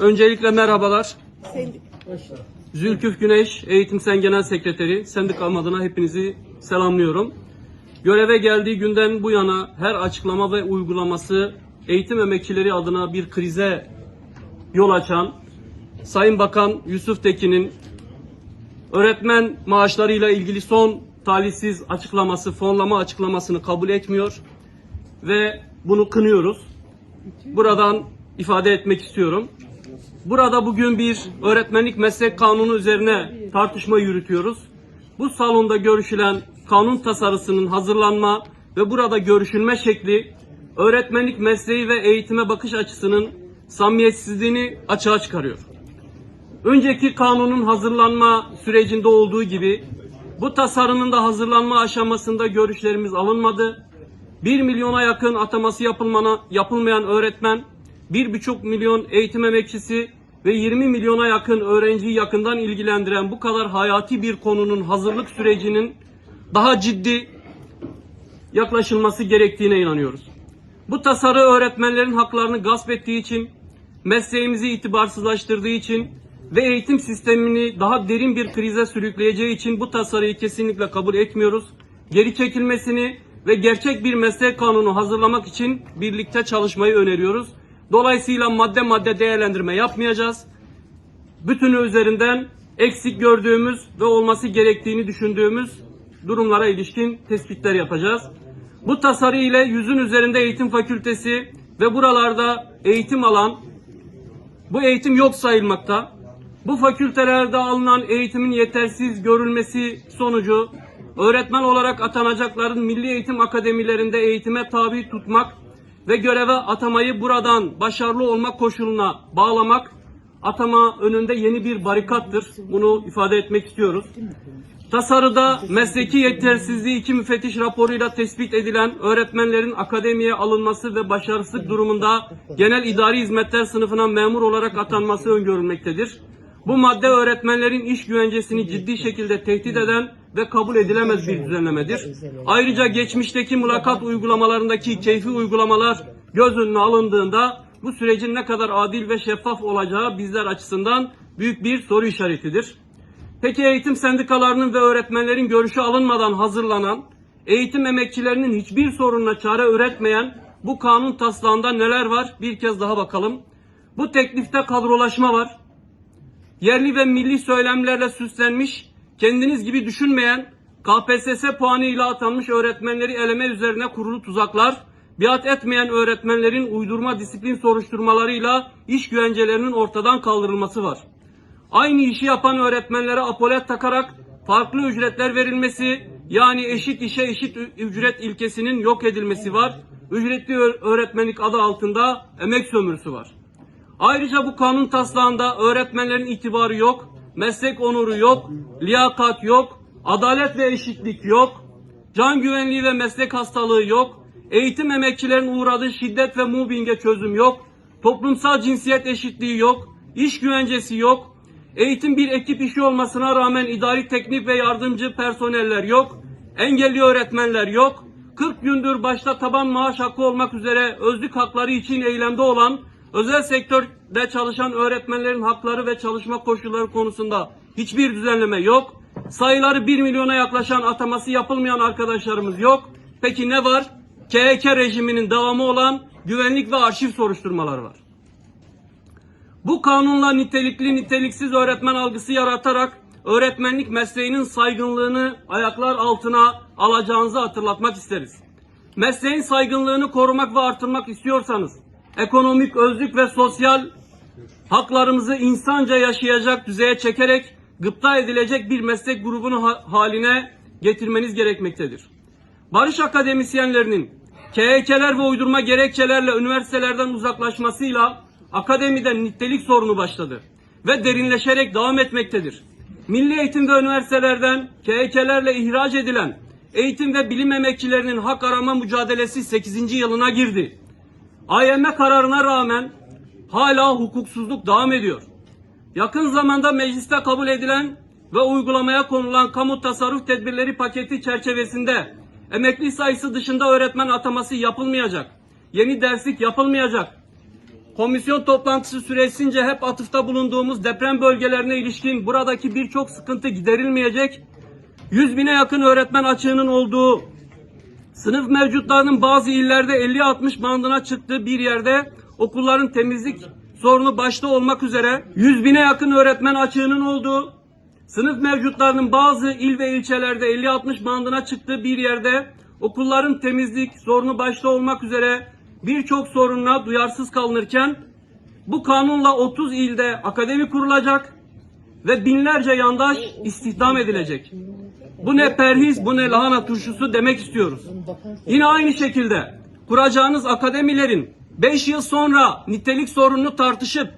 Öncelikle merhabalar. Zülküf Güneş, Eğitim Sen Genel Sekreteri. Sendikam adına hepinizi selamlıyorum. Göreve geldiği günden bu yana her açıklama ve uygulaması eğitim emekçileri adına bir krize yol açan Sayın Bakan Yusuf Tekin'in öğretmen maaşlarıyla ilgili son talihsiz açıklaması, fonlama açıklamasını kabul etmiyor ve bunu kınıyoruz. Buradan ifade etmek istiyorum. Burada bugün bir öğretmenlik meslek kanunu üzerine tartışma yürütüyoruz. Bu salonda görüşülen kanun tasarısının hazırlanma ve burada görüşülme şekli öğretmenlik mesleği ve eğitime bakış açısının samimiyetsizliğini açığa çıkarıyor. Önceki kanunun hazırlanma sürecinde olduğu gibi bu tasarının da hazırlanma aşamasında görüşlerimiz alınmadı. 1 milyona yakın ataması yapılmana, yapılmayan öğretmen, 1,5 milyon eğitim emekçisi ve 20 milyona yakın öğrenciyi yakından ilgilendiren bu kadar hayati bir konunun hazırlık sürecinin daha ciddi yaklaşılması gerektiğine inanıyoruz. Bu tasarı öğretmenlerin haklarını gasp ettiği için, mesleğimizi itibarsızlaştırdığı için ve eğitim sistemini daha derin bir krize sürükleyeceği için bu tasarıyı kesinlikle kabul etmiyoruz. Geri çekilmesini ve gerçek bir meslek kanunu hazırlamak için birlikte çalışmayı öneriyoruz. Dolayısıyla madde madde değerlendirme yapmayacağız. Bütünü üzerinden eksik gördüğümüz ve olması gerektiğini düşündüğümüz durumlara ilişkin tespitler yapacağız. Bu tasarı ile yüzün üzerinde eğitim fakültesi ve buralarda eğitim alan bu eğitim yok sayılmakta. Bu fakültelerde alınan eğitimin yetersiz görülmesi sonucu öğretmen olarak atanacakların milli eğitim akademilerinde eğitime tabi tutmak ve göreve atamayı buradan başarılı olmak koşuluna bağlamak atama önünde yeni bir barikattır. Bunu ifade etmek istiyoruz. Tasarıda mesleki yetersizliği iki müfettiş raporuyla tespit edilen öğretmenlerin akademiye alınması ve başarısızlık durumunda genel idari hizmetler sınıfına memur olarak atanması öngörülmektedir. Bu madde öğretmenlerin iş güvencesini ciddi şekilde tehdit eden ve kabul edilemez bir düzenlemedir. Ayrıca geçmişteki mülakat uygulamalarındaki keyfi uygulamalar göz önüne alındığında bu sürecin ne kadar adil ve şeffaf olacağı bizler açısından büyük bir soru işaretidir. Peki eğitim sendikalarının ve öğretmenlerin görüşü alınmadan hazırlanan, eğitim emekçilerinin hiçbir sorununa çare üretmeyen bu kanun taslağında neler var? Bir kez daha bakalım. Bu teklifte kadrolaşma var. Yerli ve milli söylemlerle süslenmiş, kendiniz gibi düşünmeyen, KPSS puanıyla atanmış öğretmenleri eleme üzerine kurulu tuzaklar, biat etmeyen öğretmenlerin uydurma disiplin soruşturmalarıyla iş güvencelerinin ortadan kaldırılması var. Aynı işi yapan öğretmenlere apolet takarak farklı ücretler verilmesi, yani eşit işe eşit ücret ilkesinin yok edilmesi var. Ücretli öğretmenlik adı altında emek sömürüsü var. Ayrıca bu kanun taslağında öğretmenlerin itibarı yok, meslek onuru yok, liyakat yok, adalet ve eşitlik yok, can güvenliği ve meslek hastalığı yok, eğitim emekçilerin uğradığı şiddet ve mobbinge çözüm yok, toplumsal cinsiyet eşitliği yok, iş güvencesi yok, eğitim bir ekip işi olmasına rağmen idari teknik ve yardımcı personeller yok, engelli öğretmenler yok, 40 gündür başta taban maaş hakkı olmak üzere özlük hakları için eylemde olan özel sektörde çalışan öğretmenlerin hakları ve çalışma koşulları konusunda hiçbir düzenleme yok. Sayıları 1 milyona yaklaşan ataması yapılmayan arkadaşlarımız yok. Peki ne var? KHK rejiminin devamı olan güvenlik ve arşiv soruşturmaları var. Bu kanunla nitelikli niteliksiz öğretmen algısı yaratarak öğretmenlik mesleğinin saygınlığını ayaklar altına alacağınızı hatırlatmak isteriz. Mesleğin saygınlığını korumak ve artırmak istiyorsanız ekonomik özlük ve sosyal haklarımızı insanca yaşayacak düzeye çekerek gıpta edilecek bir meslek grubunu ha- haline getirmeniz gerekmektedir. Barış akademisyenlerinin KHK'ler ve uydurma gerekçelerle üniversitelerden uzaklaşmasıyla akademiden nitelik sorunu başladı ve derinleşerek devam etmektedir. Milli eğitim ve üniversitelerden KHK'lerle ihraç edilen eğitim ve bilim emekçilerinin hak arama mücadelesi 8. yılına girdi. AYM kararına rağmen hala hukuksuzluk devam ediyor. Yakın zamanda mecliste kabul edilen ve uygulamaya konulan kamu tasarruf tedbirleri paketi çerçevesinde emekli sayısı dışında öğretmen ataması yapılmayacak. Yeni derslik yapılmayacak. komisyon toplantısı süresince hep atıfta bulunduğumuz deprem bölgelerine ilişkin buradaki birçok sıkıntı giderilmeyecek. 100 bine yakın öğretmen açığının olduğu, sınıf mevcutlarının bazı illerde 50-60 bandına çıktığı bir yerde okulların temizlik sorunu başta olmak üzere 100 bine yakın öğretmen açığının olduğu, sınıf mevcutlarının bazı il ve ilçelerde 50-60 bandına çıktığı bir yerde okulların temizlik sorunu başta olmak üzere birçok sorunla duyarsız kalınırken bu kanunla 30 ilde akademi kurulacak ve binlerce yandaş istihdam edilecek. Bu ne perhiz, bu ne lahana turşusu demek istiyoruz. Yine aynı şekilde kuracağınız akademilerin 5 yıl sonra nitelik sorununu tartışıp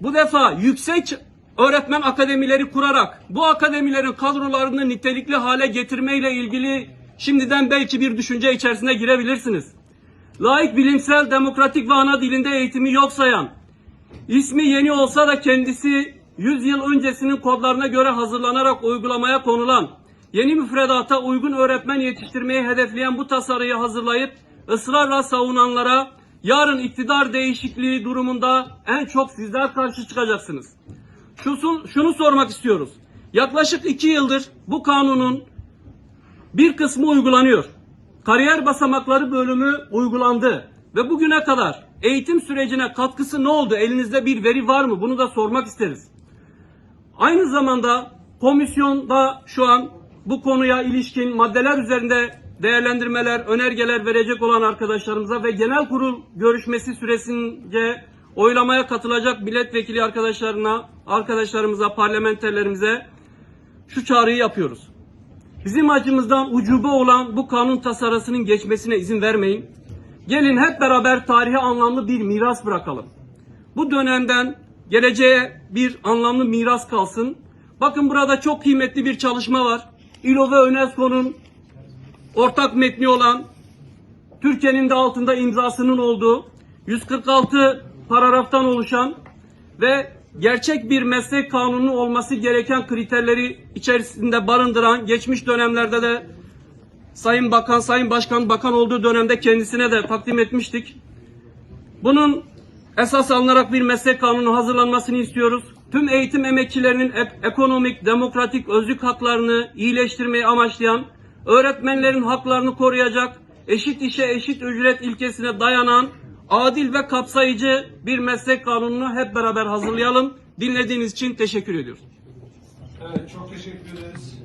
bu defa yüksek öğretmen akademileri kurarak bu akademilerin kadrolarını nitelikli hale getirmeyle ilgili şimdiden belki bir düşünce içerisine girebilirsiniz. Laik, bilimsel, demokratik ve ana dilinde eğitimi yok sayan, ismi yeni olsa da kendisi 100 yıl öncesinin kodlarına göre hazırlanarak uygulamaya konulan, yeni müfredata uygun öğretmen yetiştirmeyi hedefleyen bu tasarıyı hazırlayıp ısrarla savunanlara yarın iktidar değişikliği durumunda en çok sizler karşı çıkacaksınız. Şusun, şunu sormak istiyoruz. Yaklaşık iki yıldır bu kanunun bir kısmı uygulanıyor. Kariyer basamakları bölümü uygulandı ve bugüne kadar eğitim sürecine katkısı ne oldu? Elinizde bir veri var mı? Bunu da sormak isteriz. Aynı zamanda komisyonda şu an bu konuya ilişkin maddeler üzerinde değerlendirmeler, önergeler verecek olan arkadaşlarımıza ve genel kurul görüşmesi süresince oylamaya katılacak milletvekili arkadaşlarına, arkadaşlarımıza, parlamenterlerimize şu çağrıyı yapıyoruz. Bizim acımızdan ucube olan bu kanun tasarısının geçmesine izin vermeyin. Gelin hep beraber tarihe anlamlı bir miras bırakalım. Bu dönemden geleceğe bir anlamlı miras kalsın. Bakın burada çok kıymetli bir çalışma var. İLO ve UNESCO'nun ortak metni olan Türkiye'nin de altında imzasının olduğu 146 paragraftan oluşan ve gerçek bir meslek kanunu olması gereken kriterleri içerisinde barındıran geçmiş dönemlerde de Sayın Bakan, Sayın Başkan bakan olduğu dönemde kendisine de takdim etmiştik. Bunun esas alınarak bir meslek kanunu hazırlanmasını istiyoruz. Tüm eğitim emekçilerinin ek- ekonomik, demokratik, özlük haklarını iyileştirmeyi amaçlayan, öğretmenlerin haklarını koruyacak, eşit işe eşit ücret ilkesine dayanan, adil ve kapsayıcı bir meslek kanununu hep beraber hazırlayalım. Dinlediğiniz için teşekkür ediyoruz. Evet, çok teşekkür ederiz.